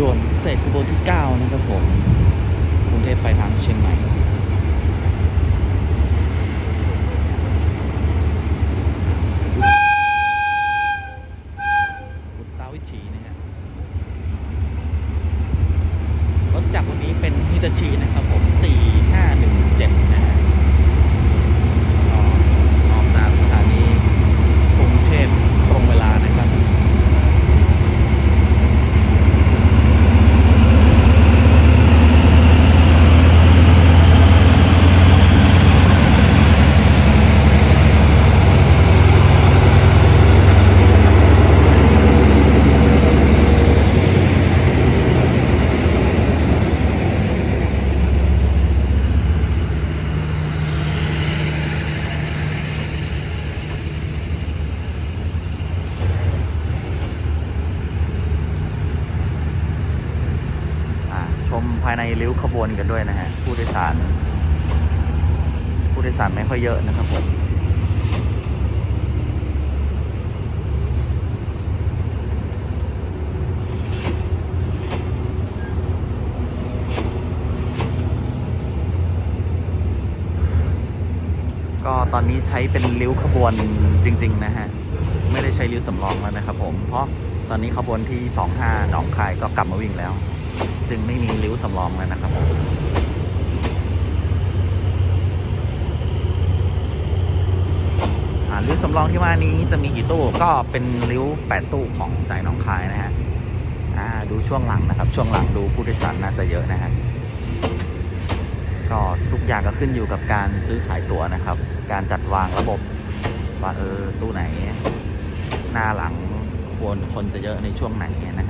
ด่วนพิเศษขบวนที่ 9 นะครับผมกรุงเทพไปทางเชียงใหม่บุตรตาวิชีนะฮะรถจักรวันนี้เป็นฮิตาชีนะครับผม 4517 นะฮะก็ออกจากสถานีกรุงเทพตรงเวลานะครับ อ่าชมภายในริ้วขบวนกันด้วยนะฮะผู้โดยสาร ผู้โดยสารไม่ค่อยเยอะนะครับผมก็ตอนนี้ใช้เป็นริ้วขบวนจริง ๆ นะฮะ ไม่ได้ใช้ริ้วสำรองแล้วนะครับผม เพราะตอนนี้ขบวนที่ 25 หนองคายก็กลับมาวิ่งแล้ว จึงไม่มีริ้วสำรองแล้วนะครับริ้วสำรองที่ว่านี้จะมีกี่ตู้ก็เป็นริ้ว 8 ตู้ของสายหนองคายนะฮะดูช่วงหลังนะครับ ช่วงหลังดูผู้โดยสารน่าจะเยอะนะฮะก็ทุกอย่างก็ขึ้นอยู่กับการซื้อขายตั๋วนะครับ การจัดวางระบบว่าเออตู้ไหน หน้าหลังควรคนจะเยอะในช่วงไหนนะ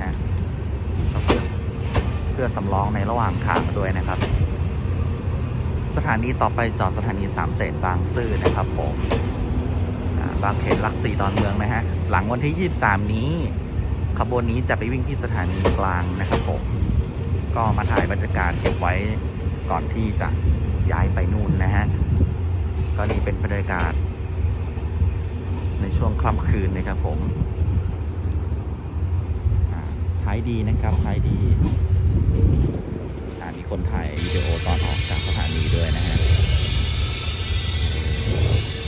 ฮะ พื่อสำรองในระหว่างทางด้วยนะครับ สถานีต่อไปจอดสถานีสามเสนบางซื่อนะครับผมบางเขนหลักสี่ดอนเมืองนะฮะ หลังวันที่ 23 นี้ ขบวนนี้จะไปวิ่งที่สถานีกลางนะครับผม ก็มาถ่ายบรรยากาศเก็บไว้ก่อนที่จะย้ายไปนู่นนะฮะ ก็นี่เป็นบรรยากาศ ในช่วงค่ำคืนนะครับผมท้ายดีนะครับท้ายดี มีคนถ่ายวิดีโอตอนออกจากสถานีด้วยนะฮะ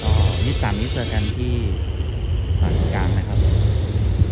ก็ยี่สามนี้เจอกันที่สถานกลางนะครับ